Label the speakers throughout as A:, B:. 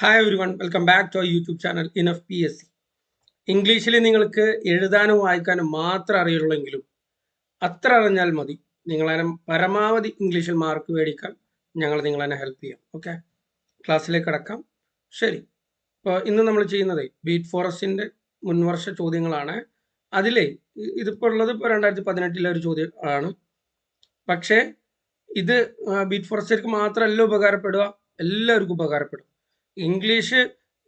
A: Hi everyone welcome back to YouTube channel in F P S C ഇംഗ്ലീഷിൽ നിങ്ങൾക്ക് എഴുതാനും വായിക്കാനും മാത്രം അറിയുള്ളെങ്കിലും അത്ര അറിഞ്ഞാൽ മതി. നിങ്ങളതിനെ പരമാവധി ഇംഗ്ലീഷിൽ മാർക്ക് മേടിക്കാൻ ഞങ്ങൾ നിങ്ങളതിനെ ഹെൽപ്പ് ചെയ്യാം. ഓക്കെ ക്ലാസ്സിലേക്ക് കടക്കാം. ശരി. ഇപ്പോൾ ഇന്ന് നമ്മൾ ചെയ്യുന്നത് ബീറ്റ് ഫോറസ്റ്റിന്റെ മുൻവർഷ ചോദ്യങ്ങളാണ്. അതിലെ ഇതിപ്പോൾ ഉള്ളത് ഇപ്പോൾ രണ്ടായിരത്തി പതിനെട്ടിലെ ഒരു ചോദ്യം ആണ്. പക്ഷേ ഇത് ബീറ്റ് ഫോറസ്റ്റിലേക്ക് മാത്രമല്ല ഉപകാരപ്പെടുക എല്ലാവർക്കും ഉപകാരപ്പെടും. ഇംഗ്ലീഷ്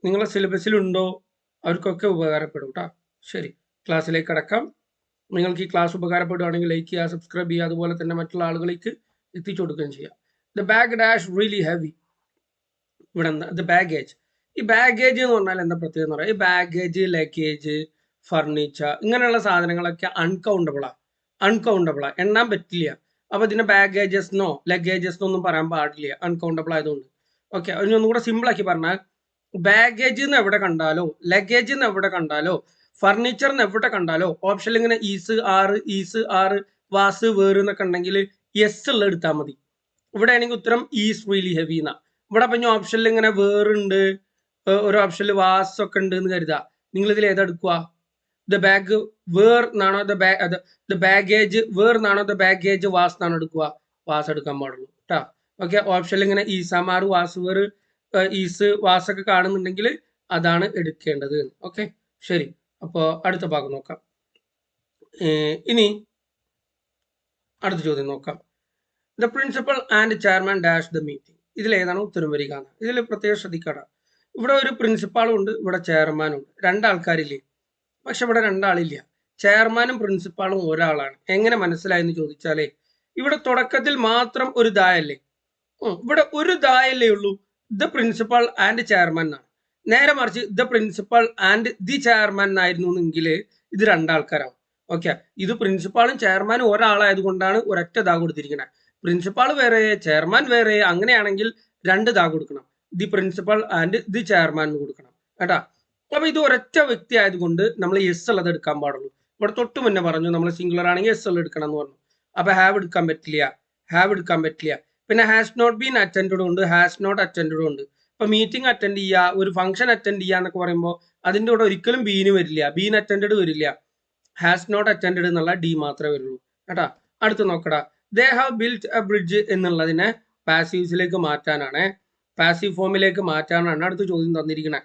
A: നിങ്ങളുടെ സിലബസിലുണ്ടോ അവർക്കൊക്കെ ഉപകാരപ്പെടും കേട്ടോ ശരി ക്ലാസ്സിലേക്ക് കടക്കാം നിങ്ങൾക്ക് ഈ ക്ലാസ് ഉപകാരപ്പെടുകയാണെങ്കിൽ ലൈക്ക് ചെയ്യുക സബ്സ്ക്രൈബ് ചെയ്യുക അതുപോലെ തന്നെ മറ്റുള്ള ആളുകളിലേക്ക് എത്തിച്ചു കൊടുക്കുകയും ചെയ്യുക the bag dash really heavy ഇവിടെ ദ ബാഗേജ് ഈ ബാഗേജ് എന്ന് പറഞ്ഞാൽ എന്താ പ്രത്യേകത എന്ന് പറയാം? ഈ ബാഗേജ് ലഗേജ് ഫർണിച്ചർ ഇങ്ങനെയുള്ള സാധനങ്ങളൊക്കെ അൺകൗണ്ടബിളാണ് അൺകൗണ്ടബിളാണ് എണ്ണാൻ പറ്റില്ല. അപ്പൊ ഇതിന്റെ ബാഗേജസ്നോ ലഗേജസ്നോ ഒന്നും പറയാൻ പാടില്ല. അൺകൗണ്ടബിൾ ആയതുകൊണ്ട്. ഓക്കെ അതിന് ഒന്നുകൂടെ സിമ്പിൾ ആക്കി പറഞ്ഞാൽ ബാഗേജ് എന്ന് എവിടെ കണ്ടാലോ ലഗേജ് എന്ന് എവിടെ കണ്ടാലോ ഫർണിച്ചർ എന്ന് എവിടെ കണ്ടാലോ ഓപ്ഷനിൽ ഇങ്ങനെ ഈസ് ആറ് ഈസ് ആറ് വാസ് വേറ് എന്നൊക്കെ ഉണ്ടെങ്കിൽ യെസ് ഉള്ള എടുത്താൽ മതി. ഇവിടെ ആണെങ്കിൽ ഉത്തരം ഈസ് റിയലി ഹെവി എന്നാ ഇവിടെ പറഞ്ഞ ഓപ്ഷനിൽ ഇങ്ങനെ വേറുണ്ട് ഒരു ഓപ്ഷനിൽ വാസ് ഒക്കെ ഉണ്ട് എന്ന് കരുതാ നിങ്ങൾ ഇതിൽ ഏതാ എടുക്കുക? ദ ബാഗ് വേർ എന്നാണോ the bag the baggage where എന്നാണോ ദ ബാഗേജ് വാസ് എന്നാണോ എടുക്കുക? വാസ് എടുക്കാൻ പാടുള്ളൂ കേട്ടോ ഓക്കെ ഓപ്ഷനിൽ ഇങ്ങനെ ഈസാമാർ വാസുവർ ഈസ് വാസ് ഒക്കെ കാണുന്നുണ്ടെങ്കിൽ അതാണ് എടുക്കേണ്ടത്. ഓക്കെ ശരി. അപ്പോൾ അടുത്ത ഭാഗം നോക്കാം. ഇനി അടുത്ത ചോദ്യം നോക്കാം. The principal and chairman dash the meeting ഇതിൽ ഏതാണ് ഉത്തരം വരിക ഇതിൽ പ്രത്യേകം ശ്രദ്ധിക്കണം ഇവിടെ ഒരു പ്രിൻസിപ്പാളും ഉണ്ട് ഇവിടെ ചെയർമാനും ഉണ്ട്. രണ്ടാൾക്കാരില്ലേ? പക്ഷെ ഇവിടെ രണ്ടാളില്ല. ചെയർമാനും പ്രിൻസിപ്പാളും ഒരാളാണ്. എങ്ങനെ മനസ്സിലായെന്ന് ചോദിച്ചാലേ ഇവിടെ തുടക്കത്തിൽ മാത്രം ഒരു ദായല്ലേ ഇവിടെ ഒരു ദായല്ലേ ഉള്ളൂ. ദ പ്രിൻസിപ്പൽ ആൻഡ് ചെയർമാൻ എന്നാണ് നേരെ മറിച്ച് the principal and the chairman എന്നായിരുന്നു എങ്കിൽ ഇത് രണ്ടാൾക്കാരാവും. ഓക്കെ ഇത് പ്രിൻസിപ്പാളും ചെയർമാനും ഒരാളായത് കൊണ്ടാണ് ഒരൊറ്റ ദാ കൊടുത്തിരിക്കുന്നത് പ്രിൻസിപ്പാൾ വേറെ ചെയർമാൻ വേറെ അങ്ങനെയാണെങ്കിൽ രണ്ട് ദാ കൊടുക്കണം. The principal and the chairman കൊടുക്കണം. കേട്ടാ? അപ്പൊ ഇത് ഒരൊറ്റ വ്യക്തി ആയതുകൊണ്ട് നമ്മൾ എസ് ഉള്ളത് എടുക്കാൻ പാടുള്ളൂ. ഇവിടെ തൊട്ട് മുന്നേ പറഞ്ഞു നമ്മൾ സിംഗുലർ ആണെങ്കിൽ എസ് ഉള്ളത് എടുക്കണം എന്ന് പറഞ്ഞു. അപ്പൊ ഹാവ് എടുക്കാൻ പറ്റില്ല. ഹാവ് എടുക്കാൻ പറ്റില്ല. പിന്നെ ഹാസ് നോട്ട് ബീൻ അറ്റൻഡും ഉണ്ട് ഹാസ് നോട്ട് അറ്റൻഡും ഉണ്ട്. ഇപ്പൊ മീറ്റിംഗ് അറ്റൻഡ് ചെയ്യുക ഒരു ഫംഗ്ഷൻ അറ്റൻഡ് ചെയ്യുക എന്നൊക്കെ പറയുമ്പോൾ അതിന്റെ കൂടെ ഒരിക്കലും ബീന് വരില്ല. ബീൻ അറ്റൻഡ് വരില്ല. ഹാസ് നോട്ട് അറ്റൻഡ് എന്നുള്ള ഡി മാത്രമേ വരുള്ളൂ. കേട്ടാ? അടുത്ത് നോക്കടാ. They have built a bridge എന്നുള്ളതിനെ പാസീവ്സിലേക്ക് മാറ്റാനാണ്. പാസീവ് ഫോമിലേക്ക് മാറ്റാനാണ് അടുത്ത ചോദ്യം തന്നിരിക്കുന്നത്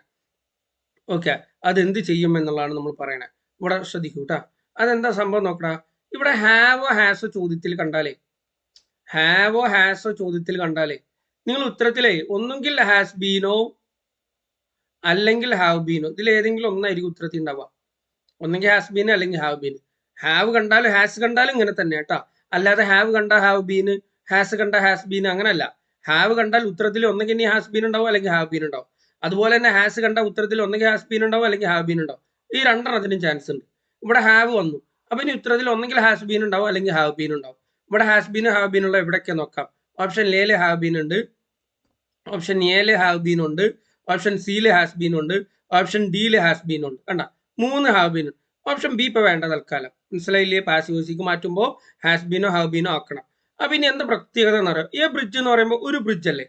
A: ഓക്കെ അതെന്ത് ചെയ്യും എന്നുള്ളതാണ് നമ്മൾ പറയണേ. ഇവിടെ ശ്രദ്ധിക്കൂ കേട്ടോ. അതെന്താ സംഭവം നോക്കടാ. ഇവിടെ ഹാവ് ഹാസ് ചോദ്യത്തിൽ കണ്ടാലേ ഹാവോ ഹാസോ ചോദ്യത്തിൽ കണ്ടാലേ. നിങ്ങൾ ഉത്തരത്തിലെ ഒന്നുകിൽ ഹാസ് ബീനോ അല്ലെങ്കിൽ ഹാവ് ബീനോ ഇതിൽ ഏതെങ്കിലും ഒന്നായിരിക്കും ഉത്തരത്തിൽ ഉണ്ടാവുക. ഒന്നെങ്കിൽ ഹാസ് ബീൻ അല്ലെങ്കിൽ ഹാവ് ബീൻ ഹാവ് കണ്ടാലും ഹാസ് കണ്ടാലും ഇങ്ങനെ തന്നെ കേട്ടോ. അല്ലാതെ ഹാവ് കണ്ട ഹാവ് ബീന് ഹാസ് കണ്ട ഹാസ് ബീൻ അങ്ങനല്ല. ഹാവ് കണ്ടാൽ ഉത്തരത്തിൽ ഒന്നെങ്കിൽ ഇനി ഹാസ് ബീൻ ഉണ്ടാവും അല്ലെങ്കിൽ ഹാവ് ബീൻ ഉണ്ടാവും. അതുപോലെ തന്നെ ഹാസ് കണ്ട ഉത്തരത്തിൽ ഒന്നെങ്കിൽ ഹാസ് ബീൻ ഉണ്ടാവും അല്ലെങ്കിൽ ഹാവ് ബീൻ ഉണ്ടാവും. ഈ രണ്ടെണ്ണത്തിനും ചാൻസ് ഉണ്ട്. ഇവിടെ ഹാവ് വന്നു. അപ്പൊ ഇനി ഉത്തരത്തിൽ ഒന്നെങ്കിൽ ഹാസ് ബീൻ ഉണ്ടാവും അല്ലെങ്കിൽ ഹാവ് ബീൻ ഉണ്ടാവും. ഇവിടെ ഹാസ് ബീൻ ഹാവ് ബീൻ ഉള്ള എവിടെയൊക്കെ നോക്കാം. ഓപ്ഷൻ എയിൽ ഹാവ് ബീൻ ഉണ്ട്. ഓപ്ഷൻ എയിൽ ഹാവ് ബീൻ ഉണ്ട്. ഓപ്ഷൻ സിയിൽ ഹാസ് ബീൻ ഉണ്ട്. ഓപ്ഷൻ ഡിയിൽ ഹാസ് ബീൻ ഉണ്ട്. കണ്ട? മൂന്ന് ഹാവ് ബീൻ ഉണ്ട് ഓപ്ഷൻ ബി ഇപ്പൊ വേണ്ട തൽക്കാലം. മനസ്സിലായില്ലേ? പാസീവ്സിക്ക് മാറ്റുമ്പോൾ ഹാസ് ബീനോ ഹാവ് ബീനോ ആക്കണം. അപ്പൊ ഇനി എന്താ പ്രത്യേകത എന്ന് പറയാം? എ ബ്രിഡ്ജ് എന്ന് പറയുമ്പോൾ ഒരു ബ്രിഡ്ജ് അല്ലേ?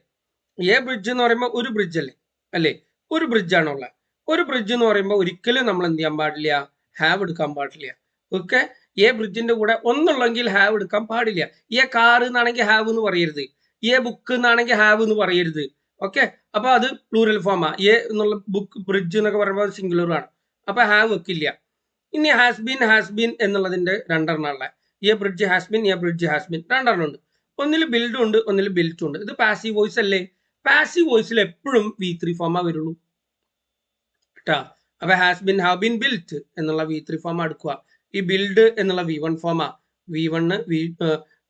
A: എ ബ്രിഡ്ജ് എന്ന് പറയുമ്പോൾ ഒരു ബ്രിഡ്ജ് അല്ലേ? അല്ലേ? ഒരു ബ്രിഡ്ജ് ആണുള്ളത്. ഒരു ബ്രിഡ്ജ് എന്ന് പറയുമ്പോൾ ഒരിക്കലും നമ്മൾ എന്ത് ചെയ്യാൻ പാടില്ല? ഹാവ് എടുക്കാൻ പാടില്ല. ഓക്കെ എ ബ്രിഡ്ജിന്റെ കൂടെ ഒന്നുള്ളെങ്കിൽ ഹാവ് എടുക്കാൻ പാടില്ല. എ കാർ എന്നാണെങ്കിൽ ഹാവ് എന്ന് പറയരുത്. എ ബുക്ക് എന്നാണെങ്കിൽ ഹാവ് എന്ന് പറയരുത്. ഓക്കെ അപ്പൊ അത് പ്ലൂറൽ ഫോമാ എ എന്നുള്ള ബുക്ക് ബ്രിഡ്ജ് എന്നൊക്കെ പറയുമ്പോൾ സിംഗുലർ ആണ്. അപ്പൊ ഹാവ് വെക്കില്ല. ഇനി ഹാസ് ബീൻ ഹാസ് ബീൻ എന്നുള്ളതിന്റെ രണ്ടെണ്ണം ഉള്ള a bridge has been a bridge has been രണ്ടെണ്ണം ഉണ്ട്. ഒന്നിൽ ബിൽഡും ഉണ്ട് ഒന്നിൽ ബിൽറ്റും ഉണ്ട്. ഇത് പാസീവ് വോയിസ് അല്ലേ? പാസീവ് വോയിസിൽ എപ്പോഴും വി ത്രീ ഫോമാ വരുള്ളൂ. കേട്ടാ അപ്പൊ has been have been built എന്നുള്ള വി ത്രീ ഫോം എടുക്കുക. ഈ ബിൽഡ് എന്നുള്ള V one FOMAA V one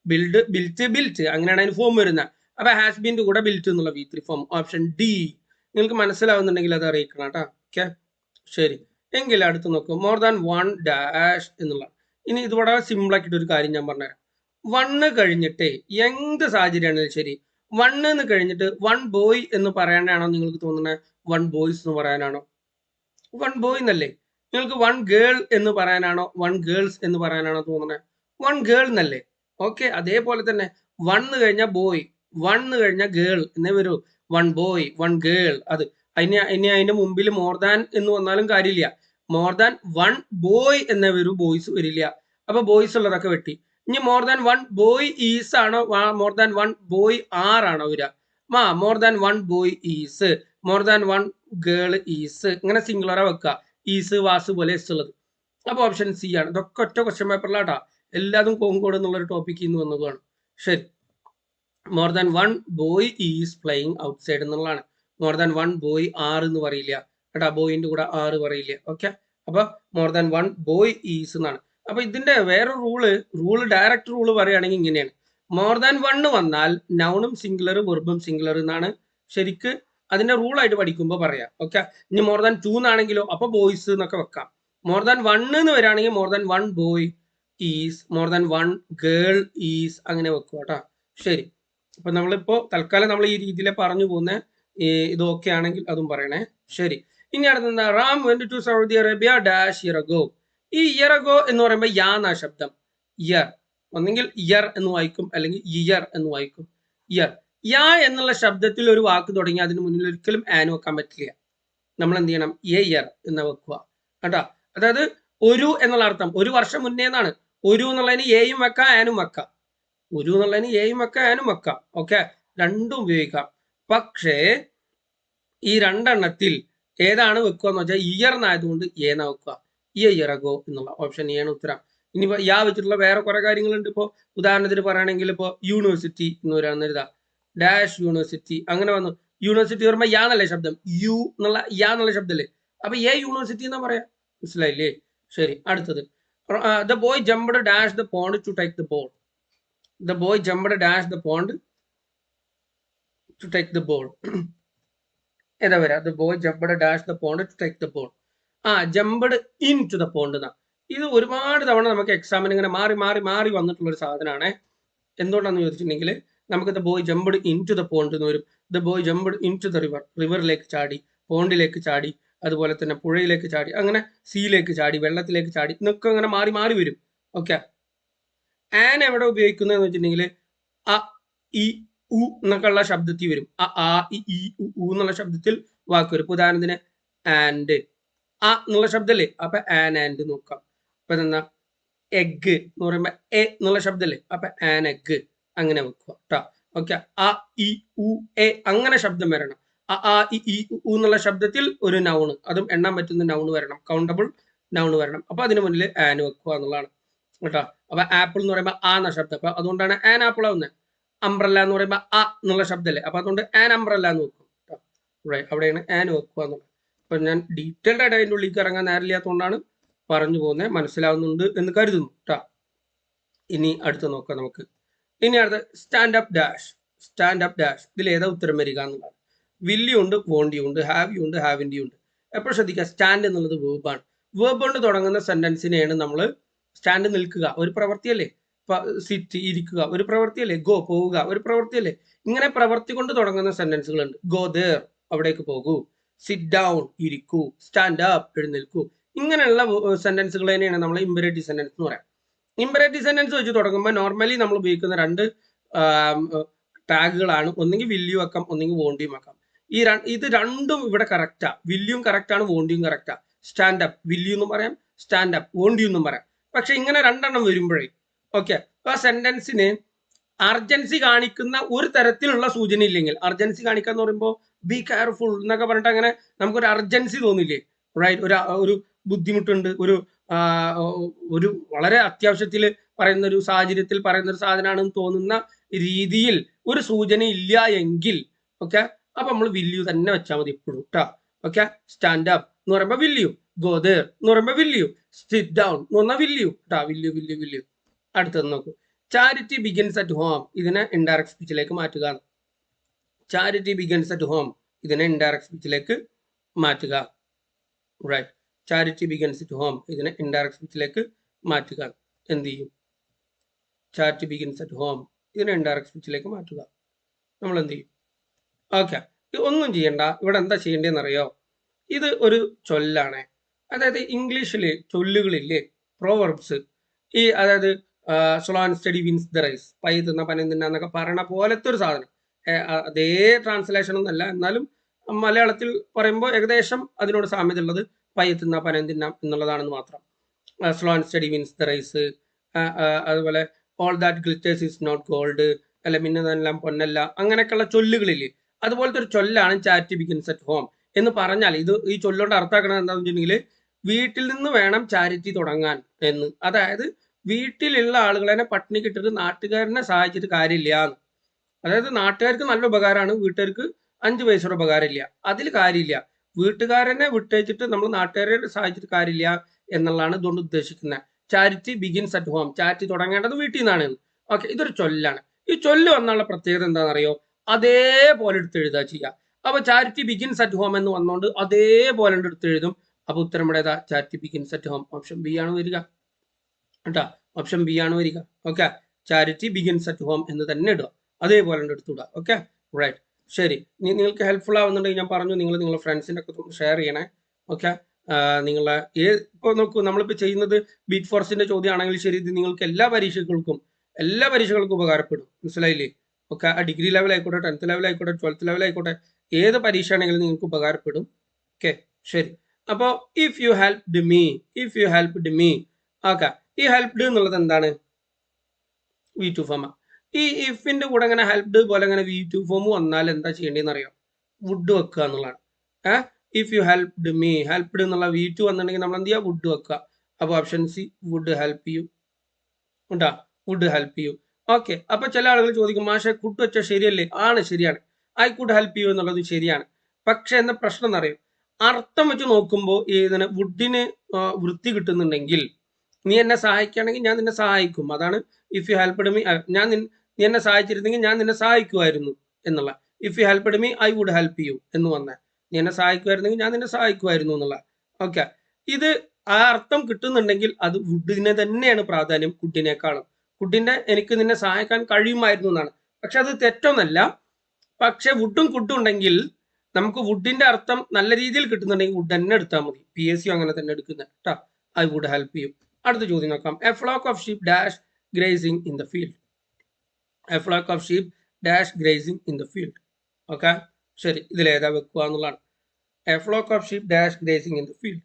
A: build built built അങ്ങനെയാണ് അതിന് ഫോം വരുന്നത് അപ്പൊ ഹാസ് ബീന്റെ കൂടെ ബിൽറ്റ് എന്നുള്ള V three form option D നിങ്ങൾക്ക് മനസ്സിലാവുന്നുണ്ടെങ്കിൽ അത് അറിയിക്കണം കേട്ടോ. ഓക്കെ ശരി. എങ്കിൽ അടുത്ത് നോക്കൂ. മോർ ദാൻ വൺ ഡാഷ് എന്നുള്ള. ഇനി ഇത് വളരെ സിമ്പിൾ ആക്കിയിട്ട് ഒരു കാര്യം ഞാൻ പറഞ്ഞുതരാം. വണ്ണ് കഴിഞ്ഞിട്ട് എന്ത് സാഹചര്യമാണെങ്കിലും ശരി. വണ്ണ് എന്ന് കഴിഞ്ഞിട്ട് വൺ ബോയ് എന്ന് പറയാനാണോ നിങ്ങൾക്ക് തോന്നുന്നത് വൺ ബോയ്സ് എന്ന് പറയാനാണോ? വൺ ബോയ് എന്നല്ലേ? നിങ്ങൾക്ക് വൺ ഗേൾ എന്ന് പറയാനാണോ വൺ ഗേൾസ് എന്ന് പറയാനാണോ തോന്നുന്നത് വൺ ഗേൾ എന്നല്ലേ? ഓക്കെ അതേപോലെ തന്നെ വൺ കഴിഞ്ഞാൽ ബോയ് വൺ കഴിഞ്ഞാൽ ഗേൾ എന്നേ വരൂ. വൺ ബോയ് വൺ ഗേൾ അത് അതിന് ഇനി അതിന്റെ മുമ്പിൽ മോർ ദാൻ എന്ന് വന്നാലും കാര്യമില്ല. മോർ ദാൻ വൺ ബോയ് എന്നേ വരൂ ബോയ്സ് വരില്ല. അപ്പൊ ബോയ്സ് ഉള്ളതൊക്കെ വെട്ടി. ഇനി more than one boy is ആണോ more than one boy are ആണോ വരിക? ആ more than one boy is more than one girl is ഇങ്ങനെ സിംഗുലറാ വെക്കുക. ഈസ് വാസ് പോലെ എസ് ഉള്ളത്. അപ്പോൾ ഓപ്ഷൻ സി ആണ്. ഇതൊക്കെ ഒറ്റ ക്വസ്റ്റ്യൻ പേപ്പറിലാട്ടാ എല്ലാതും കോങ്കോട് എന്നുള്ള ഒരു ടോപ്പിക്കിൽ നിന്ന് വന്നതാണ്. ശരി. More than one boy is playing outside എന്നുള്ളതാണ്. More than one boy are എന്ന് പറയില്ല. കേട്ടാ ബോയിന്റെ കൂടെ ആറ് പറയില്ല. ഓക്കെ അപ്പൊ more than one boy is എന്നാണ്. അപ്പൊ ഇതിന്റെ വേറെ റൂൾ റൂൾ ഡയറക്റ്റ് റൂൾ പറയുകയാണെങ്കിൽ ഇങ്ങനെയാണ്. മോർ ദാൻ വൺ വന്നാൽ നൗണും സിംഗുലർ വെർബും സിംഗുലർ എന്നാണ്. ശരിക്ക് അതിന്റെ റൂൾ ആയിട്ട് പഠിക്കുമ്പോൾ പറയാം. ഓക്കെ ഇനി മോർ ദാൻ ടു എന്നാണെങ്കിലോ അപ്പൊ ബോയ്സ് എന്നൊക്കെ വെക്കാം. മോർ ദാൻ വൺ എന്ന് വരാണെങ്കിൽ more than one boy is more than one girl is അങ്ങനെ വെക്കുക കേട്ടോ. ശരി. അപ്പൊ നമ്മളിപ്പോ തൽക്കാലം നമ്മൾ ഈ രീതിയിൽ പറഞ്ഞു പോകുന്ന ഇത് ഓക്കെ ആണെങ്കിൽ അതും പറയണേ. ശരി. ഇനി അടുത്ത Ram went to Saudi Arabia dash ago ഈ ഇയറഗോ എന്ന് പറയുമ്പോൾ യാ എന്ന ശബ്ദം. ഇയർ ഒന്നെങ്കിൽ ഇയർ എന്ന് വായിക്കും അല്ലെങ്കിൽ ഇയർ എന്ന് വായിക്കും ഇയർ യാ എന്നുള്ള ശബ്ദത്തിൽ ഒരു വാക്ക് തുടങ്ങി അതിന് മുന്നിൽ ഒരിക്കലും ആൻ വെക്കാൻ പറ്റില്ല. നമ്മൾ എന്ത് ചെയ്യണം? എ ഇയർ എന്ന് വെക്കുക. കേട്ടോ? അതായത് ഒരു എന്നുള്ള അർത്ഥം. ഒരു വർഷം മുന്നേ എന്നാണ്. ഒരു എന്നുള്ളതിന് എയും വെക്കാം ആനും വെക്കാം. ഒരു എന്നുള്ളതിന് എയും വെക്കാം ആനും വെക്കാം. ഓക്കെ? രണ്ടും ഉപയോഗിക്കാം. പക്ഷേ ഈ രണ്ടെണ്ണത്തിൽ ഏതാണ് വെക്കുക എന്ന് വെച്ചാൽ ഇയർ എന്നായതുകൊണ്ട് ഏന വെക്കുക? ഈ ഇയറഗോ എന്നുള്ള ഓപ്ഷൻ ആണ് ഉത്തരം. ഇനി യാ വെച്ചിട്ടുള്ള വേറെ കുറെ കാര്യങ്ങളുണ്ട് ഇപ്പോ. ഉദാഹരണത്തിന് പറയുകയാണെങ്കിൽ ഇപ്പോ യൂണിവേഴ്സിറ്റി എന്ന് പറയാവുന്ന ഡാഷ് യൂണിവേഴ്സിറ്റി അങ്ങനെ വന്നു. യൂണിവേഴ്സിറ്റി പറയുമ്പോൾ യാ എന്നല്ലേ ശബ്ദം. യു എന്നുള്ള യാ എന്നുള്ള ശബ്ദമല്ലേ അപ്പൊ ഏ യൂണിവേഴ്സിറ്റി എന്നാ പറയാ. മനസ്സിലായില്ലേ? ശരി അടുത്തത്. The boy jumped dash the pond to take the ball the boy jumped dash the pond to take the ball ഏതാ വരാ? The boy jumped dash the pond to take the ball ആ jumped into the pond എന്നാ ഇത് ഒരുപാട് തവണ നമുക്ക് എക്സാമിന് ഇങ്ങനെ മാറി മാറി മാറി വന്നിട്ടുള്ള ഒരു സാധനമാണ് എന്തുകൊണ്ടാന്ന് ചോദിച്ചിട്ടുണ്ടെങ്കിൽ നമുക്ക് the boy jumped into the pond എന്ന് വരും. The boy jumped into the river റിവറിലേക്ക് ചാടി പോണ്ടിലേക്ക് ചാടി അതുപോലെ തന്നെ പുഴയിലേക്ക് ചാടി അങ്ങനെ സീയിലേക്ക് ചാടി വെള്ളത്തിലേക്ക് ചാടി എന്നൊക്കെ അങ്ങനെ മാറി മാറി വരും. ഓക്കെ ആൻ എവിടെ ഉപയോഗിക്കുന്നതെന്ന് വെച്ചിട്ടുണ്ടെങ്കിൽ അ ഇ ഉ എന്നൊക്കെ ഉള്ള ശബ്ദത്തിൽ വരും. അ ആ ഇ ഉ എന്നുള്ള ശബ്ദത്തിൽ വാക്ക് വരും. ഉദാഹരണത്തിന് ആൻഡ് ആ എന്നുള്ള ശബ്ദമല്ലേ അപ്പൊ ആൻ ആൻഡ് നോക്കാം. അപ്പൊ എന്താ എഗ് എന്ന് പറയുമ്പോ എ എന്നുള്ള ശബ്ദമല്ലേ അപ്പൊ ആൻ എഗ് അങ്ങനെ വെക്കുക ഓക്കെ. അ ഇ ഉ എ അങ്ങനെ ശബ്ദം വരണം. അ ആ ഇ ഇ ഉ എന്നുള്ള ശബ്ദത്തിൽ ഒരു നൗണ് അതും എണ്ണാൻ പറ്റുന്ന നൗണ് വരണം. കൗണ്ടബിൾ നൗണ് വരണം. അപ്പൊ അതിന് മുന്നിൽ ആൻ വെക്കുക എന്നുള്ളതാണ്. കേട്ടോ അപ്പൊ ആപ്പിൾ എന്ന് പറയുമ്പോൾ ആ എന്ന ശബ്ദം. അപ്പൊ അതുകൊണ്ടാണ് ആൻ ആപ്പിൾ ആവുന്നത് അംബ്രല്ല എന്ന് പറയുമ്പോൾ അ എന്നുള്ള ശബ്ദമല്ലേ അപ്പൊ അതുകൊണ്ട് ആൻ അംബ്രല്ല എന്ന് വെക്കും. അവിടെയാണ് ആൻ വെക്കുക എന്നുള്ളത്. അപ്പൊ ഞാൻ ഡീറ്റെയിൽഡ് ആയിട്ട് അതിന്റെ ഉള്ളിലേക്ക് ഇറങ്ങാൻ നേരമില്ലാത്തതുകൊണ്ടാണ് പറഞ്ഞു പോകുന്നത് മനസ്സിലാവുന്നുണ്ട് എന്ന് കരുതുന്നു. കേട്ടോ ഇനി അടുത്ത് നോക്കാം നമുക്ക്. ഇനി അടുത്ത സ്റ്റാൻഡപ്പ് ഡാഷ് സ്റ്റാൻഡപ്പ് ഡാഷ് ഇതിൽ ഏതാ ഉത്തരം വരിക എന്നുള്ളതാണ് വില്ലിയുണ്ട് ഉണ്ട് ഹാവ് ഹാവിയും ഉണ്ട് ഹാവിന്റെ ഉണ്ട് എപ്പോഴും ശ്രദ്ധിക്കുക സ്റ്റാൻഡ് എന്നുള്ളത് വേർബാണ് വേർബ് കൊണ്ട് തുടങ്ങുന്ന സെന്റൻസിനെയാണ് നമ്മൾ സ്റ്റാൻഡ് നിൽക്കുക. ഒരു പ്രവൃത്തിയല്ലേ സിറ്റ് ഇരിക്കുക. ഒരു പ്രവൃത്തിയല്ലേ ഗോ പോവുക. ഒരു പ്രവൃത്തിയല്ലേ ഇങ്ങനെ പ്രവൃത്തി കൊണ്ട് തുടങ്ങുന്ന സെന്റൻസുകളുണ്ട് ഗോ ദേർ അവിടേക്ക് പോകൂ. സിറ്റ് ഡൗൺ ഇരിക്കൂ. സ്റ്റാൻഡ് അപ്പ് എഴുന്നേൽക്കൂ. ഇങ്ങനെയുള്ള സെന്റൻസുകൾ തന്നെയാണ് നമ്മൾ ഇമ്പരേറ്റീവ് സെന്റൻസ് എന്ന് പറയാം. ഇമ്പറേറ്റീവ് സെന്റൻസ് വെച്ച് തുടങ്ങുമ്പോൾ നോർമലി നമ്മൾ ഉപയോഗിക്കുന്ന രണ്ട് ടാഗുകളാണ് ഒന്നെങ്കിൽ വില്യു വെക്കാം ഒന്നെങ്കിൽ വോണ്ടിയും വെക്കാം. ഈ ഇത് രണ്ടും ഇവിടെ കറക്റ്റാ വില്യും കറക്റ്റ് ആണ് വോണ്ടിയും കറക്റ്റാ സ്റ്റാൻഡ് അപ്പ് വില്യു എന്നും പറയാം. സ്റ്റാൻഡ് അപ്പ് വോണ്ടിയും എന്നും പറയാം. പക്ഷെ ഇങ്ങനെ രണ്ടെണ്ണം വരുമ്പോഴേ ഓക്കെ ആ സെന്റൻസിന് അർജൻസി കാണിക്കുന്ന ഒരു തരത്തിലുള്ള സൂചന ഇല്ലെങ്കിൽ അർജൻസി കാണിക്കുക എന്ന് പറയുമ്പോൾ ബി കെയർഫുൾ എന്നൊക്കെ പറഞ്ഞിട്ട് അങ്ങനെ നമുക്കൊരു അർജൻസി തോന്നില്ലേ? റൈറ്റ് ഒരു ഒരു ബുദ്ധിമുട്ടുണ്ട് ഒരു ഒരു വളരെ അത്യാവശ്യത്തിൽ പറയുന്ന ഒരു സാഹചര്യത്തിൽ പറയുന്ന ഒരു സാധനമാണെന്ന് തോന്നുന്ന രീതിയിൽ ഒരു സൂചന ഇല്ല എങ്കിൽ ഓക്കെ അപ്പൊ നമ്മൾ വില്യു തന്നെ വെച്ചാൽ മതി ഇപ്പോഴും കേട്ടോ ഓക്കെ സ്റ്റാൻഡ് അപ്പ് എന്ന് പറയുമ്പോൾ വില്യു ഗോ ദേർ എന്ന് പറയുമ്പോൾ വില്യു സിറ്റ് ഡൗൺ എന്ന് പറഞ്ഞാൽ വില്യു കേട്ടോ വില്യു വില്യു വില്യു അടുത്തത് നോക്കൂ. ചാരിറ്റി ബിഗിൻസ് അറ്റ് ഹോം ഇതിനെ ഇൻഡയറക്ട് സ്പീച്ചിലേക്ക് മാറ്റുക ചാരിറ്റി ബിഗിൻസ് അറ്റ് ഹോം ഇതിനെ ഇൻഡയറക്ട് സ്പീച്ചിലേക്ക് മാറ്റുക. Right charity begins at home ഇതിനെ ഇൻഡയറക്ട് സ്പീച്ചിലേക്ക് മാറ്റുക. എന്ത് ചെയ്യും? ചാരിറ്റി ബിഗിൻസ് അറ്റ് ഹോം ഇതിനെ ഇൻഡയറക്ട് സ്പീച്ചിലേക്ക് മാറ്റുക. നമ്മൾ എന്ത് ചെയ്യും? ഓക്കെ ഒന്നും ചെയ്യണ്ട. ഇവിടെ എന്താ ചെയ്യേണ്ടതെന്ന് അറിയോ ഇത് ഒരു ചൊല്ലാണ്. അതായത് ഇംഗ്ലീഷിൽ ചൊല്ലുകളില്ലേ? പ്രോവർബ്സ് ഈ അതായത് slow and steady wins the race pi തിന്ന പനി തിന്ന എന്നൊക്കെ പറയണ പോലത്തെ ഒരു സാധനം. അതേ ട്രാൻസ്ലേഷൻ ഒന്നല്ല. എന്നാലും മലയാളത്തിൽ പറയുമ്പോൾ ഏകദേശം അതിനോട് സാമ്യത ഉള്ളത് പയ്യ തിന്നാ പനം തിന്നാം എന്നുള്ളതാണെന്ന് മാത്രം. Slow and steady means the race അതുപോലെ all that glitters is not gold അല്ല മിന്നതെല്ലാം പൊന്നല്ല അങ്ങനെയൊക്കെയുള്ള ചൊല്ലുകളില്ലേ അതുപോലത്തെ ഒരു ചൊല്ലാണ് ചാരിറ്റി ബിഗിൻസ് അറ്റ് ഹോം എന്ന് പറഞ്ഞാൽ ഇത് ഈ ചൊല്ലുകൊണ്ട് അർത്ഥമാക്കണത് എന്താണെന്ന് വെച്ചിട്ടുണ്ടെങ്കിൽ വീട്ടിൽ നിന്ന് വേണം ചാരിറ്റി തുടങ്ങാൻ എന്ന്. അതായത് വീട്ടിലുള്ള ആളുകളെ പട്ടിണി കിട്ടിട്ട് നാട്ടുകാരനെ സഹായിച്ചിട്ട് കാര്യമില്ല എന്ന്. അതായത് നാട്ടുകാർക്ക് നല്ല ഉപകാരമാണ് വീട്ടുകാർക്ക് അഞ്ച് പൈസയുടെ ഉപകാരമില്ല. അതിൽ കാര്യമില്ല. വീട്ടുകാരനെ വിട്ടേച്ചിട്ട് നമ്മൾ നാട്ടുകാരെ സഹായിച്ചിട്ട് കാര്യമില്ല എന്നുള്ളതാണ് ഇതുകൊണ്ട് ഉദ്ദേശിക്കുന്നത്. Charity begins at home charity തുടങ്ങേണ്ടത് വീട്ടിൽ നിന്നാണ്. ഓക്കെ ഇതൊരു ചൊല്ലാണ്. ഈ ചൊല്ല് വന്നുള്ള പ്രത്യേകത എന്താണെന്നറിയോ? അതേപോലെ എടുത്ത് എഴുതുക ചെയ്യുക. അപ്പൊ ചാരിറ്റി ബിഗിൻസ് അറ്റ് ഹോം എന്ന് വന്നുകൊണ്ട് അതേപോലെ എടുത്ത് എഴുതും. അപ്പൊ ഉത്തരം ഇവിടെ charity begins at home option B ആണ് വരിക. കേട്ടോ? ഓപ്ഷൻ ബി ആണ് വരിക. Okay charity begins at home എന്ന് തന്നെ ഇടുക. അതേപോലെ എടുത്തുവിടുക ഓക്കെ റൈറ്റ് ശരി. നിങ്ങൾക്ക് ഹെൽപ്ഫുൾ ആവുന്നുണ്ടെങ്കിൽ ഞാൻ പറഞ്ഞു നിങ്ങൾ നിങ്ങളുടെ ഫ്രണ്ട്സിന്റെ ഒക്കെ ഷെയർ ചെയ്യണേ. ഓക്കെ നിങ്ങളെ ഏ ഇപ്പോൾ നോക്കൂ നമ്മളിപ്പോൾ ചെയ്യുന്നത് ബീറ്റ് ഫോർസിന്റെ ചോദ്യമാണെങ്കിൽ ശരി ഇത് നിങ്ങൾക്ക് എല്ലാ പരീക്ഷകൾക്കും എല്ലാ പരീക്ഷകൾക്കും ഉപകാരപ്പെടും. മനസ്സിലായില്ലേ? ഓക്കെ ആ ഡിഗ്രി ലെവൽ ആയിക്കോട്ടെ ടെൻത്ത് ലെവൽ ആയിക്കോട്ടെ ട്വൽത്ത് ലെവൽ ആയിക്കോട്ടെ ഏത് പരീക്ഷ ആണെങ്കിലും നിങ്ങൾക്ക് ഉപകാരപ്പെടും. ഓക്കെ ശരി. അപ്പോൾ if you helped me if you helped me okay ഈ ഹെൽപ്ഡ് എന്നുള്ളത് എന്താണ്? വി ടു ഫോമ ഈ ഇഫിന്റെ കൂടെ അങ്ങനെ ഹെൽപ്ഡ് പോലെ അങ്ങനെ വി ടു ഫോം വന്നാൽ എന്താ ചെയ്യേണ്ടതെന്ന് അറിയാം വുഡ് വെക്കുക എന്നുള്ളതാണ്. ഏഹ് if you helped me helped എന്നുള്ള വി ടു വന്നിട്ടുണ്ടെങ്കിൽ നമ്മൾ എന്ത് ചെയ്യുക വുഡ് വെക്കുക. അപ്പോൾ option C would help you ഉണ്ടാ? വുഡ് ഹെൽപ്പ് യു ഓക്കെ അപ്പൊ ചില ആളുകൾ ചോദിക്കും മാഷെ കുട്ട് വെച്ച ശരിയല്ലേ? ആണ് ശരിയാണ്. ഐ കുഡ് ഹെൽപ്പ് യു എന്നുള്ളത് ശരിയാണ്. പക്ഷെ എന്ന പ്രശ്നം എന്നറിയും? അർത്ഥം വെച്ച് നോക്കുമ്പോൾ ഇതിന് വുഡിന് വൃത്തി കിട്ടുന്നുണ്ടെങ്കിൽ നീ എന്നെ സഹായിക്കുകയാണെങ്കിൽ ഞാൻ നിന്നെ സഹായിക്കും. അതാണ് ഇഫ് യു ഹെൽപ്പ് മീ ഞാൻ നീ എന്നെ സഹായിച്ചിരുന്നെങ്കിൽ ഞാൻ നിന്നെ സഹായിക്കുമായിരുന്നു എന്നുള്ള. If you helped me I would help you എന്ന് വന്ന. നീ എന്നെ സഹായിക്കുമായിരുന്നെങ്കിൽ ഞാൻ നിന്നെ സഹായിക്കുമായിരുന്നു എന്നുള്ള. ഓക്കെ ഇത് ആ അർത്ഥം കിട്ടുന്നുണ്ടെങ്കിൽ അത് വുഡിനെ തന്നെയാണ് പ്രാധാന്യം കുട്ടിനേക്കാളും. കുട്ടിന്റെ എനിക്ക് നിന്നെ സഹായിക്കാൻ കഴിയുമായിരുന്നു എന്നാണ്. പക്ഷെ അത് തെറ്റൊന്നല്ല. പക്ഷെ വുഡും കുഡും ഉണ്ടെങ്കിൽ നമുക്ക് വുഡിന്റെ അർത്ഥം നല്ല രീതിയിൽ കിട്ടുന്നുണ്ടെങ്കിൽ വുഡ് തന്നെ എടുത്താൽ മതി. പി എസ് സി അങ്ങനെ തന്നെ എടുക്കുന്നത് കേട്ടോ ഐ വുഡ് ഹെൽപ്പ് യു അടുത്ത ചോദ്യം നോക്കാം. A flock of sheep dash grazing in the field a flock of sheep dash grazing in the field okay ശരി. ഇതിലേതാ വെക്കുക എന്നുള്ളതാണ്. A flock of sheep dash grazing in the field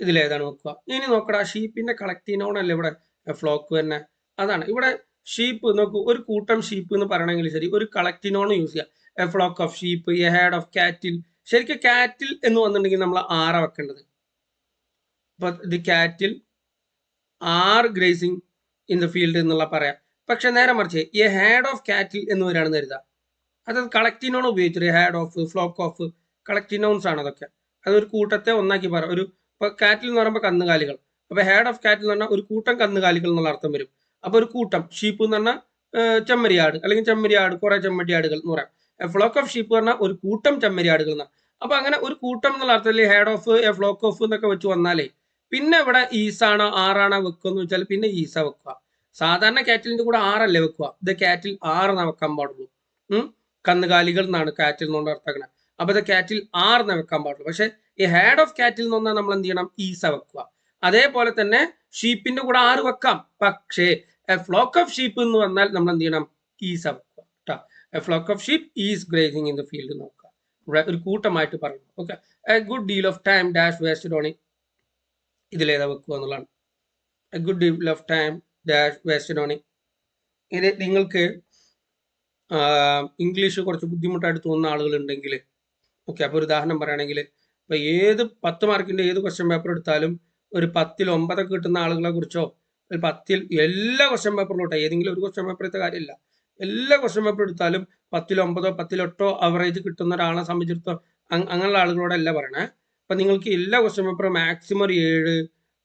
A: ഇതിലേതാണ് വെക്കുക? ഇനി നോക്കടാ ഷീപ്പിന്റെ കളക്റ്റീനോണല്ലേ ഇവിടെ? എ ഫ്ലോക്ക് തന്നെ. അതാണ്. ഇവിടെ ഷീപ്പ് നോക്കൂ ഒരു കൂട്ടം ഷീപ്പ് എന്ന് പറയണമെങ്കിൽ ശരി ഒരു കളക്റ്റിനോൺ യൂസ് ചെയ്യാം. A flock of sheep a herd of cattle ശരിക്കും കാറ്റിൽ എന്ന് വന്നിട്ടുണ്ടെങ്കിൽ നമ്മൾ ആറ വെക്കേണ്ടത്? അപ്പൊ ഇത് cattle are grazing in the field എന്നുള്ള പറയാം. പക്ഷെ നേരെ മറിച്ച് ഈ ഹാഡ് ഓഫ് കാറ്റിൽ എന്ന് വരാണെന്ന് കരുതാം. അത് കളക്റ്റിനോൺ ഉപയോഗിച്ചത്. Herd of flock of collective nouns ആണ് അതൊക്കെ. അതൊരു കൂട്ടത്തെ ഒന്നാക്കി പറ. ഒരു ഇപ്പൊ കാറ്റിൽ എന്ന് പറയുമ്പോൾ കന്നുകാലികൾ. അപ്പൊ ഹാഡ് ഓഫ് കാറ്റിൽ എന്ന് പറഞ്ഞാൽ ഒരു കൂട്ടം കന്നുകാലികൾ എന്നുള്ള അർത്ഥം വരും. അപ്പൊ ഒരു കൂട്ടം ഷീപ്പ് എന്ന് പറഞ്ഞാൽ ചെമ്മരിയാട് അല്ലെങ്കിൽ ചെമ്മരിയാട് കുറെ ചെമ്മരിയാടുകൾ എന്ന് പറയാം. ഫ്ലോക്ക് ഓഫ് ഷീപ്പ് പറഞ്ഞാൽ ഒരു കൂട്ടം ചെമ്മരിയാടുകൾ എന്നാണ്. അപ്പൊ അങ്ങനെ ഒരു കൂട്ടം എന്നുള്ള അർത്ഥത്തിൽ herd of a flock of എന്നൊക്കെ വെച്ച് വന്നാലേ പിന്നെ ഇവിടെ ഈസാണോ ആറാണോ വെക്കുക എന്ന് വെച്ചാൽ പിന്നെ ഈസ വെക്കുക. സാധാരണ കാറ്റിലിന്റെ കൂടെ ആറല്ലേ വെക്കുക ഇത് കാറ്റിൽ ആറ് വെക്കാൻ പാടുള്ളൂ. ഉം? കന്നുകാലികൾ എന്നാണ് കാറ്റിൽ നിന്നുകൊണ്ട് അർത്ഥക്കണ അപ്പൊ ഇത് കാറ്റിൽ ആറ് വെക്കാൻ പാടുള്ളൂ. പക്ഷെ ഈ ഹെഡ് ഓഫ് കാറ്റിൽ പറഞ്ഞാൽ നമ്മൾ എന്ത് ചെയ്യണം? ഈസ വെക്കുക അതേപോലെ തന്നെ ഷീപ്പിന്റെ കൂടെ ആറ് വെക്കാം. പക്ഷേ ഫ്ലോക്ക് ഓഫ് ഷീപ്പ് എന്ന് പറഞ്ഞാൽ നമ്മൾ എന്ത് ചെയ്യണം? ഈസ വെക്കുക flock of sheep is grazing in the field നോക്കുക. ഇവിടെ ഒരു കൂട്ടമായിട്ട് പറയുന്നു. Okay. A good deal of time dash wasted on ഇതിലേതാ വെക്കുക എന്നുള്ളതാണ്. A good deal of time dash wasted on ഇത് നിങ്ങൾക്ക് ഇംഗ്ലീഷ് കുറച്ച് ബുദ്ധിമുട്ടായിട്ട് തോന്നുന്ന ആളുകൾ ഉണ്ടെങ്കിൽ ഓക്കെ അപ്പോൾ ഒരു ഉദാഹരണം പറയുകയാണെങ്കിൽ ഇപ്പോൾ ഏത് പത്ത് മാർക്കിന്റെ ഏത് ക്വസ്റ്റ്യൻ പേപ്പർ എടുത്താലും ഒരു പത്തിൽ ഒമ്പതൊക്കെ കിട്ടുന്ന ആളുകളെ കുറിച്ചോ ഒരു പത്തിൽ എല്ലാ ക്വസ്റ്റ്യൻ പേപ്പറിലോട്ടോ ഏതെങ്കിലും ഒരു ക്വസ്റ്റ്യൻ പേപ്പർ പേപ്പറത്തെ കാര്യമില്ല. എല്ലാ ക്വസ്റ്റ്യൻ പേപ്പർ എടുത്താലും പത്തിൽ ഒമ്പതോ പത്തിലൊട്ടോ അവറേജ് കിട്ടുന്ന ഒരാളെ സംബന്ധിച്ചിടത്തോളം അങ്ങനെയുള്ള ആളുകളോടല്ല പറയണേ. അപ്പം നിങ്ങൾക്ക് എല്ലാ ക്വസ്റ്റ്യൻ പേപ്പറും മാക്സിമം ഒരു ഏഴ്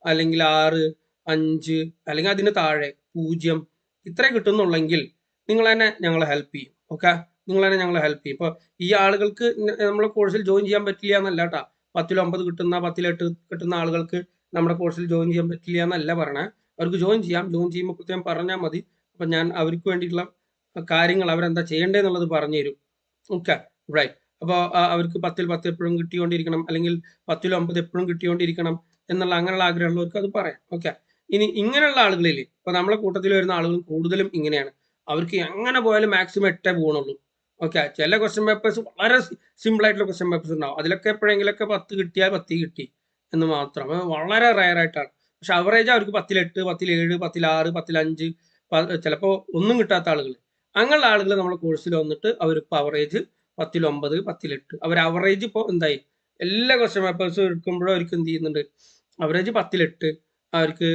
A: അല്ലെങ്കിൽ ആറ് അഞ്ച് അല്ലെങ്കിൽ അതിന് താഴെ പൂജ്യം ഇത്രേ കിട്ടുന്നുള്ളെങ്കിൽ നിങ്ങൾ തന്നെ ഞങ്ങളെ ഹെൽപ്പ് ചെയ്യും. ഓക്കെ നിങ്ങൾ തന്നെ ഞങ്ങളെ ഹെൽപ്പ് ചെയ്യും. ഇപ്പോൾ ഈ ആളുകൾക്ക് നമ്മുടെ കോഴ്സിൽ ജോയിൻ ചെയ്യാൻ പറ്റില്ല എന്നല്ല കേട്ടാ പത്തിലൊമ്പത് കിട്ടുന്ന പത്തിലെട്ട് കിട്ടുന്ന ആളുകൾക്ക് നമ്മുടെ കോഴ്സിൽ ജോയിൻ ചെയ്യാൻ പറ്റില്ല എന്നല്ല പറഞ്ഞേ അവർക്ക് ജോയിൻ ചെയ്യാം. ജോയിൻ ചെയ്യുമ്പോൾ കൃത്യം പറഞ്ഞാൽ മതി. അപ്പം ഞാൻ അവർക്ക് വേണ്ടിയിട്ടുള്ള കാര്യങ്ങൾ അവരെന്താ ചെയ്യേണ്ടതെന്നുള്ളത് പറഞ്ഞു തരും. ഓക്കെ റൈറ്റ് അപ്പോൾ അവർക്ക് പത്തിൽ പത്ത് എപ്പോഴും കിട്ടിക്കൊണ്ടിരിക്കണം അല്ലെങ്കിൽ പത്തിൽ ഒമ്പത് എപ്പോഴും കിട്ടിക്കൊണ്ടിരിക്കണം എന്നുള്ള അങ്ങനെയുള്ള ആഗ്രഹമുള്ളവർക്ക് അത് പറയാം. ഓക്കെ ഇനി ഇങ്ങനെയുള്ള ആളുകളിൽ ഇപ്പൊ നമ്മളെ കൂട്ടത്തിൽ വരുന്ന ആളുകൾ കൂടുതലും ഇങ്ങനെയാണ്. അവർക്ക് എങ്ങനെ പോയാലും മാക്സിമം എട്ടേ പോകണുള്ളൂ ഓക്കെ ചില ക്വസ്റ്റ്യൻ പേപ്പേഴ്സ് വളരെ സിമ്പിൾ ആയിട്ടുള്ള ക്വസ്റ്റ്യൻ പേപ്പേഴ്സ് ഉണ്ടാവും. അതിലൊക്കെ എപ്പോഴെങ്കിലൊക്കെ പത്ത് കിട്ടിയാൽ പത്ത് കിട്ടി എന്ന് മാത്രം. വളരെ റയർ ആയിട്ടാണ്. പക്ഷെ അവറേജ് അവർക്ക് പത്തിലെട്ട് പത്തിലേഴ് പത്തിലാറ് പത്തിലഞ്ച് ചിലപ്പോൾ ഒന്നും കിട്ടാത്ത ആളുകൾ അങ്ങനെയുള്ള ആളുകൾ നമ്മുടെ കോഴ്സിൽ വന്നിട്ട് അവരിപ്പോൾ അവറേജ് പത്തിലൊമ്പത് പത്തിലെട്ട്. അവർ അവറേജ് ഇപ്പോൾ എന്തായി? എല്ലാ ക്വസ്റ്റ്യൻ പേപ്പേഴ്സും എടുക്കുമ്പോഴും അവർക്ക് എന്ത് ചെയ്യുന്നുണ്ട്? അവറേജ് പത്തിലെട്ട് അവർക്ക്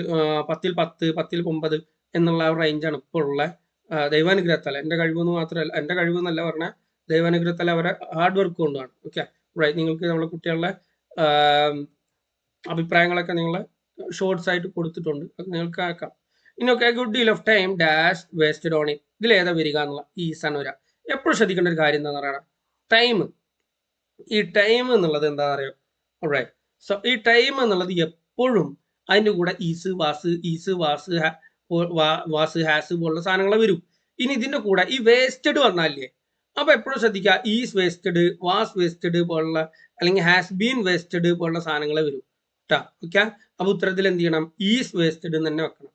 A: പത്തിൽ പത്ത് പത്തിൽ ഒമ്പത് എന്നുള്ള ആ റേഞ്ചാണ് ഇപ്പോൾ ഉള്ള ദൈവാനുഗ്രഹത്താൽ എന്റെ കഴിവെന്ന് മാത്രമല്ല എന്റെ കഴിവെന്നല്ല പറഞ്ഞ ദൈവാനുഗ്രഹത്താൽ അവരെ ഹാർഡ് വർക്ക് കൊണ്ടാണ് ഓക്കെ റൈറ്റ് നിങ്ങൾക്ക് നമ്മളെ കുട്ടികളുടെ അഭിപ്രായങ്ങളൊക്കെ നിങ്ങൾ ഷോർട്സ് ആയിട്ട് കൊടുത്തിട്ടുണ്ട്. അത് നിങ്ങൾക്ക് ആക്കാം. ഇനിയൊക്കെ good deal of time dash wasted on it ഇതിൽ ഏതാ വരിക എന്നുള്ള ഈ വരിക. എപ്പോഴും ശ്രദ്ധിക്കേണ്ട ഒരു കാര്യം എന്താണെന്ന് പറയണം ടൈം ഈ ടൈം എന്നുള്ളത് എന്താ പറയുക സോ ഈ ടൈം എന്നുള്ളത് എപ്പോഴും അതിന്റെ കൂടെ is was is was was has പോലുള്ള സാധനങ്ങൾ വരും. ഇനി ഇതിന്റെ കൂടെ ഈ വേസ്റ്റഡ് വന്നാലേ അപ്പൊ എപ്പോഴും ശ്രദ്ധിക്കുക ഈസ് വേസ്റ്റഡ് വാസ് വേസ്റ്റഡ് പോലുള്ള അല്ലെങ്കിൽ ഹാസ് ബീൻ വേസ്റ്റഡ് പോലുള്ള സാധനങ്ങൾ വരും. കേട്ടോ ഓക്കെ അപ്പൊ ഉത്തരത്തിൽ എന്ത് ചെയ്യണം? ഈസ് വേസ്റ്റഡ് എന്ന് തന്നെ വെക്കണം.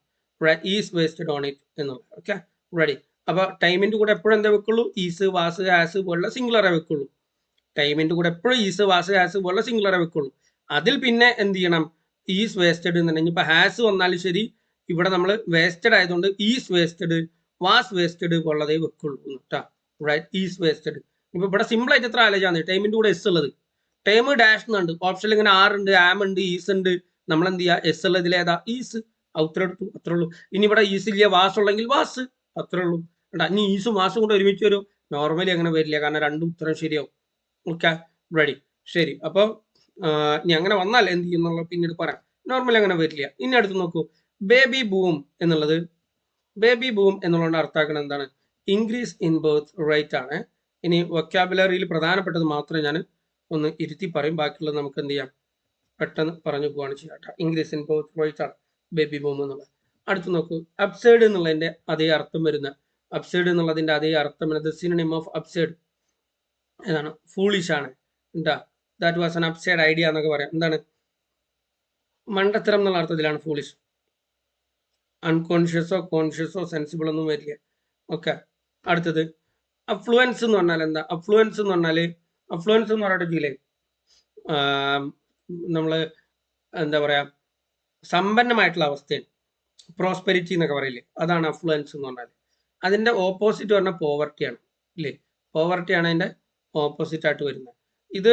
A: ഈസ് വേസ്റ്റഡ് ഓൺ ഇറ്റ് എന്ന് ഓക്കെ റെഡി അപ്പൊ ടൈമിന്റെ കൂടെ എപ്പോഴും എന്താ വെക്കുള്ളൂ? ഈസ് വാസ് ഹാസ് പോലുള്ള സിംഗുലറെ വെക്കുള്ളൂ. ടൈമിന്റെ കൂടെ എപ്പോഴും ഈസ് വാസ് ഹാസ് പോലുള്ള സിംഗുലറെ വെക്കുള്ളൂ. അതിൽ പിന്നെ എന്ത് ചെയ്യണം? ഈസ് വേസ്റ്റഡ് എന്നുണ്ടെങ്കിൽ ഇപ്പൊ ഹാസ് വന്നാലും ശരി ഇവിടെ നമ്മൾ വേസ്റ്റഡ് ആയതുകൊണ്ട് ഈസ് വേസ്റ്റഡ് വാസ് വേസ്റ്റഡ് ഉള്ളതേ വെക്കുള്ളൂ ഈസ് വേസ്റ്റഡ് ഇപ്പൊ ഇവിടെ സിമ്പിൾ ആയിട്ട് എത്ര ആലോചിച്ചാൽ ടൈമിന്റെ കൂടെ എസ് ഉള്ളത്. ടൈം ഡാഷ് എന്നുണ്ട് ഓപ്ഷനിൽ ഇങ്ങനെ ആർ ഉണ്ട് ആം ഉണ്ട് ഈസ് ഉണ്ട്. നമ്മൾ എന്ത് ചെയ്യുക? എസ് ഉള്ളതിൽ ഏതാ? ഈസ് അത്ര എടുത്തു. അത്രേ ഉള്ളൂ. ഇനി ഇവിടെ ഈസ് ഇല്ല വാസ് ഉള്ളെങ്കിൽ വാസ് അത്രേ ഉള്ളൂ. കേട്ടാ ഇനി ഈസും വാസും കൂടെ ഒരുമിച്ച് വരും. നോർമലി അങ്ങനെ വരില്ല. കാരണം രണ്ടും ഉത്തരം ശരിയാവും. ഓക്കെ റെഡി ശരി. അപ്പോൾ ഇനി അങ്ങനെ വന്നാൽ എന്ത് ചെയ്യുന്നുള്ള പിന്നീട് പറയാം. നോർമലി അങ്ങനെ വരില്ല. ഇനി അടുത്ത് നോക്കൂ. ബേബി ബൂം എന്നുള്ളത് ബേബി ബൂം എന്നുള്ളതുകൊണ്ട് അർത്ഥാക്കുന്നത് എന്താണ്? ഇൻക്രീസ് ഇൻ ബേർത്ത് റേറ്റ് ആണ്. ഇനി വൊക്കാബുലറിയിൽ പ്രധാനപ്പെട്ടത് മാത്രമേ ഞാൻ ഒന്ന് ഇരുത്തി പറയും. ബാക്കിയുള്ളത് നമുക്ക് എന്ത് ചെയ്യാം? പെട്ടെന്ന് പറഞ്ഞു പോവാണ് ചെയ്യാം ഇൻക്രീസ് ഇൻ ബർത്ത് റേറ്റ് ആണ് ബേബി ബൂം എന്നുള്ളത്. അടുത്ത് നോക്കൂ. അപ്സൈഡ് എന്നുള്ളതിന്റെ അതേ അർത്ഥം വരുന്ന അപ്സൈഡ് എന്നുള്ളതിന്റെ അതേ അർത്ഥം വരുന്നത് സിനിമ ഓഫ് അപ്സൈഡ് ഏതാണ് ഫൂളിഷ് ആണ്. എന്താ that was an absurd idea എന്നൊക്കെ പറയാം. എന്താണ്? മണ്ടത്തരം എന്നുള്ള അർത്ഥത്തിലാണ് ഫൂളിഷ് അൺകോൺഷ്യസോ കോൺഷ്യസോ സെൻസിബിൾ ഒന്നും വരില്ല. ഓക്കെ അടുത്തത്. അഫ്ലുവൻസ് എന്ന് പറഞ്ഞാൽ എന്താ? അഫ്ലുവൻസ് എന്ന് പറഞ്ഞാൽ അഫ്ലുവൻസ് എന്ന് പറഞ്ഞിട്ടില്ലേ നമ്മൾ എന്താ പറയുക സമ്പന്നമായിട്ടുള്ള അവസ്ഥയാണ്. പ്രോസ്പെരിറ്റി എന്നൊക്കെ പറയില്ലേ? അതാണ് അഫ്ലുവൻസ് എന്ന് പറഞ്ഞാൽ അതിന്റെ ഓപ്പോസിറ്റ് പറഞ്ഞ പോവർട്ടിയാണ് ഇല്ലേ? പോവർട്ടിയാണ് അതിന്റെ ഓപ്പോസിറ്റ് ആയിട്ട് വരുന്നത്. ഇത്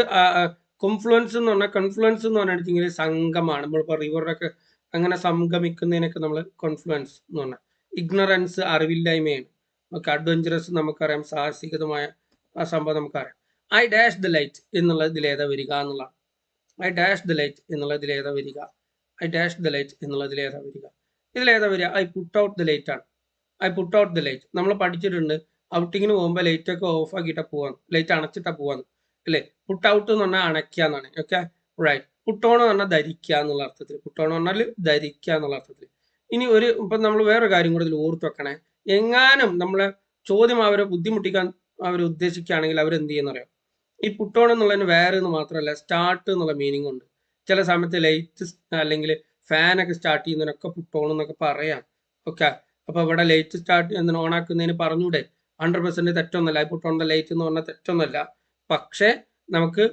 A: കൺഫ്ലുവൻസ് എന്ന് പറഞ്ഞാൽ കൺഫ്ലുവൻസ് എന്ന് പറഞ്ഞിട്ടുണ്ടെങ്കിൽ സംഘമാണ്. നമ്മളിപ്പോൾ റിവറിനൊക്കെ അങ്ങനെ സംഗമിക്കുന്നതിനൊക്കെ നമ്മൾ കോൺഫ്ലുവൻസ് എന്ന് പറഞ്ഞാൽ ഇഗ്നറൻസ് അറിവില്ലായ്മയാണ്. നമുക്ക് അഡ്വഞ്ചറസ് നമുക്കറിയാം സാഹസികതമായ ആ സംഭവം നമുക്കറിയാം. ഐ ഡാഷ് ദ ലൈറ്റ് എന്നുള്ള ഇതിലേതാ വരിക എന്നുള്ളതാണ്. ഐ ഡാഷ് ദ ലൈറ്റ് എന്നുള്ള ഇതിലേതാ വരിക. ഐ ഡാഷ് ദ ലൈറ്റ് എന്നുള്ള ഇതിലേതാ വരിക. ഇതിലേതാ വരിക? I put out the light ആണ്. I put out the light നമ്മൾ പഠിച്ചിട്ടുണ്ട് ഔട്ടിങ്ങിന് പോകുമ്പോൾ ലൈറ്റ് ഒക്കെ ഓഫ് ആക്കിയിട്ടാണ് പോവാന്ന്. ലൈറ്റ് അണച്ചിട്ടാണ് പോവാന്ന്. അല്ലേ? പുട്ട് ഔട്ട് എന്ന് പറഞ്ഞാൽ അണയ്ക്കുക എന്നാണ്. ഓക്കെ റൈറ്റ് പുട്ടോൺ എന്ന് പറഞ്ഞാൽ ധരിക്കുക എന്നുള്ള അർത്ഥത്തിൽ. പുട്ടോൺ എന്ന് പറഞ്ഞാൽ ധരിക്കുക എന്നുള്ള അർത്ഥത്തിൽ. ഇനി ഒരു ഇപ്പം നമ്മൾ വേറൊരു കാര്യം കൂടെ ഇതിൽ ഓർത്ത് വെക്കണേ. എങ്ങാനും നമ്മളെ ചോദ്യം അവരെ ബുദ്ധിമുട്ടിക്കാൻ അവർ ഉദ്ദേശിക്കുകയാണെങ്കിൽ അവരെന്ത് ചെയ്യുന്നറിയാം ഈ പുട്ടോൺ എന്നുള്ളതിന് വേറെ എന്ന് മാത്രമല്ല സ്റ്റാർട്ട് എന്നുള്ള മീനിങ് ഉണ്ട്. ചില സമയത്ത് ലൈറ്റ് അല്ലെങ്കിൽ ഫാനൊക്കെ സ്റ്റാർട്ട് ചെയ്യുന്നതിനൊക്കെ പുട്ടോൺ എന്നൊക്കെ പറയാം. ഓക്കെ അപ്പൊ ഇവിടെ ലൈറ്റ് സ്റ്റാർട്ട് ആക്കുന്നതിന് പറഞ്ഞൂടെ? ഹൺഡ്രഡ് പെർസെന്റ് തെറ്റൊന്നല്ല. പുട്ടോണിന്റെ ലൈറ്റ് എന്ന് പറഞ്ഞാൽ തെറ്റൊന്നല്ല. പക്ഷേ നമുക്ക്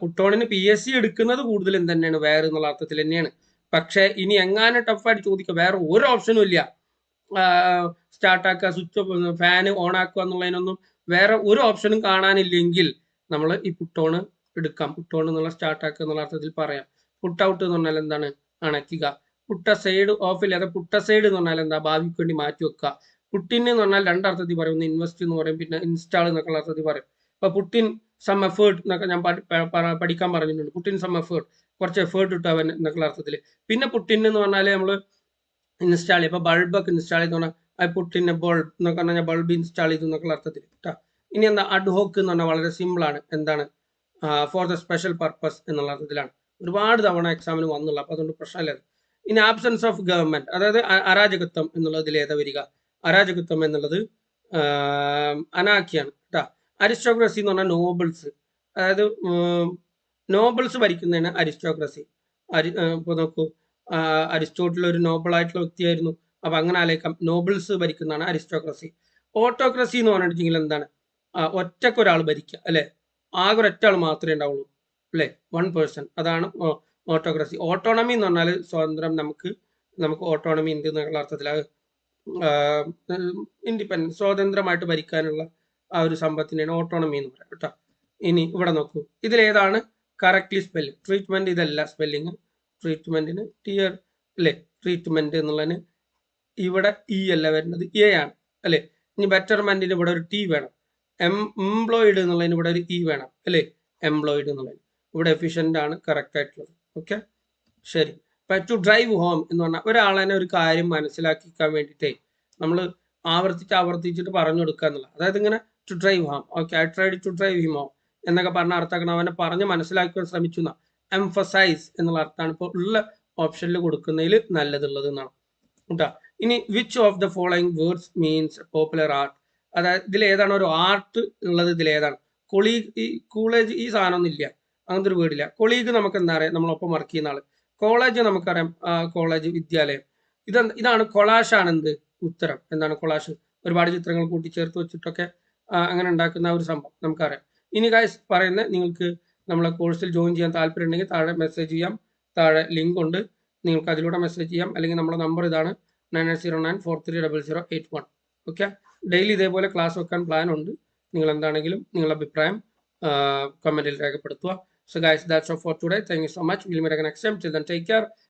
A: പുട്ടോണിന് പി എസ് സി എടുക്കുന്നത് കൂടുതലും തന്നെയാണ്? വേറെ എന്നുള്ള അർത്ഥത്തിൽ തന്നെയാണ്. പക്ഷേ ഇനി എങ്ങാനും ടഫായിട്ട് ചോദിക്കുക വേറെ ഒരു ഓപ്ഷനും ഇല്ല. സ്റ്റാർട്ടാക്കുക സ്വിച്ച് ഫാന് ഓൺ ആക്കുക എന്നുള്ളതിനൊന്നും വേറെ ഒരു ഓപ്ഷനും കാണാനില്ലെങ്കിൽ നമ്മൾ ഈ പുട്ടോണ് എടുക്കാം. പുട്ടോൺ എന്നുള്ള സ്റ്റാർട്ടാക്കുക എന്നുള്ള അർത്ഥത്തിൽ പറയാം. പുട്ട് ഔട്ട് എന്ന് പറഞ്ഞാൽ എന്താണ്? അണയ്ക്കുക. പുട്ട സൈഡ് ഓഫ് ഇല്ലാതെ പുട്ട സൈഡ് എന്ന് പറഞ്ഞാൽ എന്താ? ഭാവിക്ക് വേണ്ടി മാറ്റി വെക്കുക. പുട്ടിന് എന്ന് പറഞ്ഞാൽ രണ്ടർത്ഥത്തിൽ പറയും. ഒന്ന് ഇൻവെസ്റ്റ് എന്ന് പറയും പിന്നെ ഇൻസ്റ്റാൾ എന്നൊക്കെ അർത്ഥത്തിൽ പറയും. അപ്പൊ പുട്ടിൻ സം എഫേർട്ട് എന്നൊക്കെ ഞാൻ പഠിക്കാൻ പറഞ്ഞിട്ടുണ്ട്. പുട്ടിൻ സം എഫേർട്ട് കുറച്ച് എഫേർട്ട് ഇട്ടു അവൻ എന്നൊക്കെ അർത്ഥത്തിൽ പിന്നെ പുട്ടിൻ എന്ന് പറഞ്ഞാൽ നമ്മൾ ഇൻസ്റ്റാൾ ചെയ്യും. ഇപ്പൊ ബൾബൊക്കെ ഇൻസ്റ്റാൾ ചെയ്ത് പറഞ്ഞാൽ ഐ പുട്ടിന്റെ എ ബൾബ് എന്നൊക്കെ പറഞ്ഞാൽ ബൾബ് ഇൻസ്റ്റാൾ ചെയ്തു എന്നൊക്കെ അർത്ഥത്തിൽ കേട്ടോ ഇനി എന്താ അഡ്ഹോക്ക് എന്ന് പറഞ്ഞാൽ വളരെ സിമ്പിൾ ആണ്. എന്താണ്? ഫോർ ദ സ്പെഷ്യൽ പർപ്പസ് എന്നുള്ള അർത്ഥത്തിലാണ്. ഒരുപാട് തവണ എക്സാമിന് വന്നുള്ള. അപ്പൊ അതുകൊണ്ട് പ്രശ്നമില്ല ഇനി ആബ്സെൻസ് ഓഫ് ഗവൺമെന്റ് അതായത് അരാജകത്വം എന്നുള്ളതിൽ ഏതാ വരിക? അരാജകത്വം എന്നുള്ളത് അനാക്കിയാണ് അരിസ്റ്റോക്രസി എന്ന് പറഞ്ഞാൽ നോബിൾസ് അതായത് നോബിൾസ് ഭരിക്കുന്നതാണ് അരിസ്റ്റോക്രസി. അരി ഇപ്പോൾ നോക്കൂ അരിസ്റ്റോട്ടിൽ ഒരു നോബിൾ ആയിട്ടുള്ള വ്യക്തിയായിരുന്നു. അപ്പൊ അങ്ങനെ ആലോചിക്കാം. നോബിൾസ് ഭരിക്കുന്നതാണ് അരിസ്റ്റോക്രസി. ഓട്ടോക്രസി എന്ന് പറഞ്ഞിട്ടുണ്ടെങ്കിൽ എന്താണ്? ഒറ്റക്കൊരാൾ ഭരിക്കുക അല്ലെ? ആകെ ഒരൊറ്റ ആൾ മാത്രമേ ഉണ്ടാവുള്ളൂ അല്ലെ? വൺ പേഴ്സൺ അതാണ് ഓട്ടോക്രസി ഓട്ടോണമി എന്ന് പറഞ്ഞാൽ സ്വാതന്ത്ര്യം നമുക്ക് നമുക്ക് ഓട്ടോണമി ഉണ്ട് എന്നുള്ള അർത്ഥത്തിൽ ഇൻഡിപെൻഡൻസ് സ്വതന്ത്രമായിട്ട് ഭരിക്കാനുള്ള ആ ഒരു സമ്പത്തിനെയാണ് ഓട്ടോണമി എന്ന് പറയാം കേട്ടോ. ഇനി ഇവിടെ നോക്കൂ. ഇതിലേതാണ് കറക്റ്റ്ലി സ്പെല്ലിംഗ് ട്രീറ്റ്മെന്റ് ഇതല്ല സ്പെല്ലിങ് ട്രീറ്റ്മെന്റിന് ടിയർ അല്ലേ? ട്രീറ്റ്മെന്റ് എന്നുള്ളതിന് ഇവിടെ ഇ അല്ല വരുന്നത്. എ ആണ് അല്ലേ? ഇനി ബെറ്റർമെന്റിന് ഇവിടെ ഒരു ടി വേണം. എം എംപ്ലോയിഡ് എന്നുള്ളതിന് ഇവിടെ ഒരു ഇ വേണം അല്ലേ? എംപ്ലോയിഡ് എന്നുള്ളതിന്. ഇവിടെ എഫിഷ്യന്റ് ആണ് കറക്റ്റ് ആയിട്ടുള്ളത്. ഓക്കെ ശരി. അപ്പൊ ടു ഡ്രൈവ് ഹോം എന്ന് പറഞ്ഞാൽ ഒരാളെ ഒരു കാര്യം മനസ്സിലാക്കിക്കാൻ വേണ്ടിയിട്ടേ നമ്മൾ ആവർത്തിച്ച് ആവർത്തിച്ചിട്ട് പറഞ്ഞു കൊടുക്കുക എന്നുള്ളത് അതായത് ഇങ്ങനെ to drive home okay I tried to drive him home എന്നൊക്കെ പറഞ്ഞ അർത്ഥമാക്കണം. അവനെ പറഞ്ഞ് മനസ്സിലാക്കുവാൻ ശ്രമിച്ചു എംഫസൈസ് എന്നുള്ള അർത്ഥമാണ് ഇപ്പോൾ ഉള്ള ഓപ്ഷനിൽ കൊടുക്കുന്നതിൽ നല്ലതുള്ളത് എന്നാണ്. കേട്ടോ? ഇനി which of the following words means popular art അതായത് ഇതിൽ ഏതാണ്? ഒരു ആർട്ട് ഉള്ളത് ഇതിൽ ഏതാണ്? കൊളീഗ് ഈ കോളേജ് ഈ സാധനമൊന്നും ഇല്ല. അങ്ങനത്തെ ഒരു വീടില്ല കൊളീഗ് നമുക്ക് എന്താ അറിയാം? നമ്മളൊപ്പം വർക്ക് ചെയ്യുന്ന ആൾ. കോളേജ് നമുക്കറിയാം കോളേജ് വിദ്യാലയം. ഇത് ഇതാണ് കൊളാഷ് ആണ് എന്ത് ഉത്തരം. എന്താണ് കൊളാഷ് ഒരുപാട് ചിത്രങ്ങൾ കൂട്ടിച്ചേർത്ത് വെച്ചിട്ടൊക്കെ അങ്ങനെ ഉണ്ടാക്കുന്ന ഒരു സംഭവം നമുക്കറിയാം. ഇനി ഗായ്സ് പറയുന്ന നിങ്ങൾക്ക് നമ്മളെ കോഴ്സിൽ ജോയിൻ ചെയ്യാൻ താല്പര്യം ഉണ്ടെങ്കിൽ താഴെ മെസ്സേജ് ചെയ്യാം താഴെ ലിങ്ക് ഉണ്ട്. നിങ്ങൾക്ക് അതിലൂടെ മെസ്സേജ് ചെയ്യാം. അല്ലെങ്കിൽ നമ്മുടെ നമ്പർ ഇതാണ് nine eight zero nine four three double zero eight one okay daily ഇതേപോലെ ക്ലാസ് വെക്കാൻ പ്ലാൻ ഉണ്ട്. നിങ്ങൾ എന്താണെങ്കിലും നിങ്ങളുടെ അഭിപ്രായം കമന്റിൽ രേഖപ്പെടുത്തുക. So guys that's all for today thank you so much will meet next time take care